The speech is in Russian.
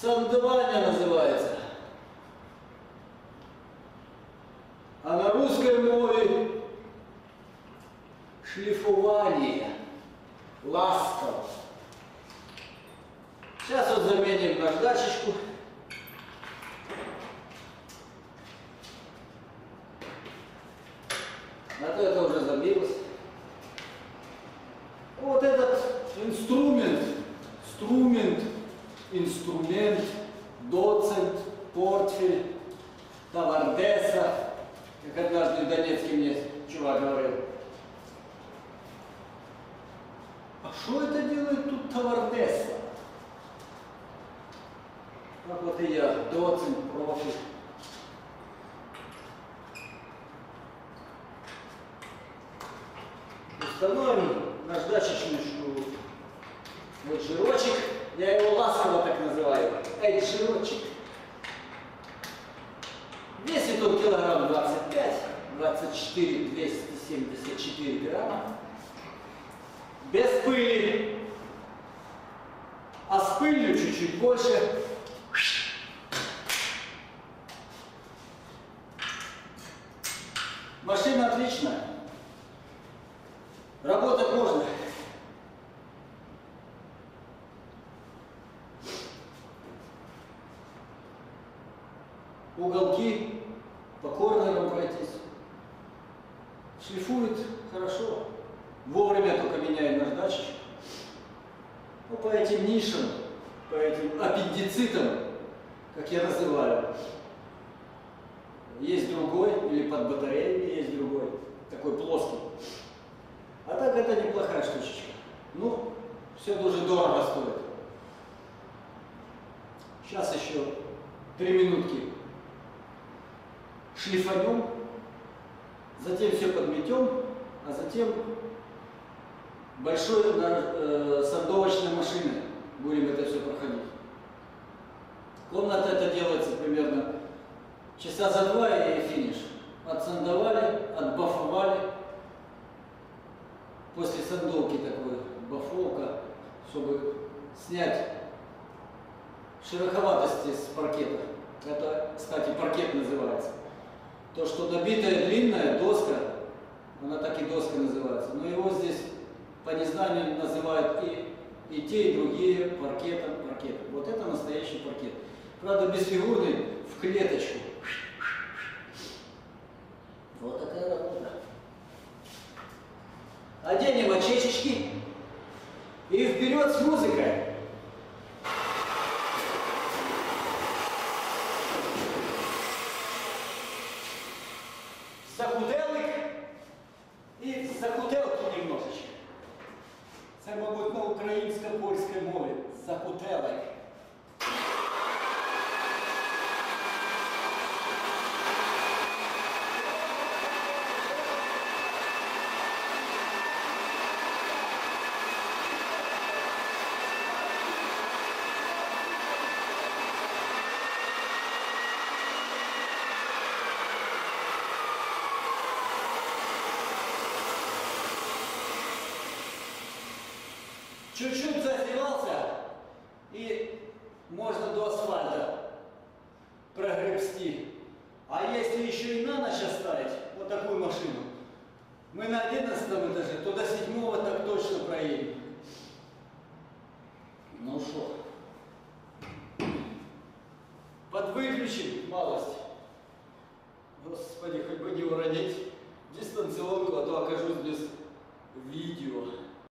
Сандывание называется. А на русской мове шлифование. Ласково. Сейчас вот заменим наждачечку. А то это уже забилось. Вот этот инструмент, инструмент, инструмент, портфель, товардеса, как однажды в Донецке мне чувак говорил. А что это делает тут товардеса? Как вот и я, доцент, профиль. Установим наждачечную вот жирочек. Я его ласково так называю. Эй, он килограмм 25, 24, 274 грамма. Без пыли. А с пылью чуть-чуть больше. Машина отличная. Работать можно. Уголки по корнерам пройтись. Шлифует хорошо. Вовремя только меняем наждачечку. Ну, по этим нишам, по этим аппендицитам, как я называю, есть другой, или под батареями есть другой, такой плоский. А так это неплохая штучечка. Ну, все дуже дорого стоит. Сейчас еще три минутки шлифанем, затем все подметем, а затем большой э, сандовочной машиной будем это все проходить. Комната это делается примерно часа за два и финиш. Отсандовали, отбафовали. После сандовки такой бафовка, чтобы снять шероховатости с паркета. Это, кстати, паркет называется. То, что набитая длинная доска, она так и доска называется. Но его здесь по незнанию называют и, и те, и другие паркетом, паркетом. Вот это настоящий паркет. Правда, бесфигурный, в клеточку. Вот такая работа. Оденем очечечки и вперед с музыкой. закутелки немножечко. Це, мабуть, на українсько-польській мові. Закутелик. Чуть-чуть зазевался, и можно до асфальта прогребсти. А если еще и на ночь оставить вот такую машину, мы на 11 этаже, то до седьмого так точно проедем. Ну что, подвыключим малость. Господи, хоть бы не уронить дистанционку, а то окажусь без видео.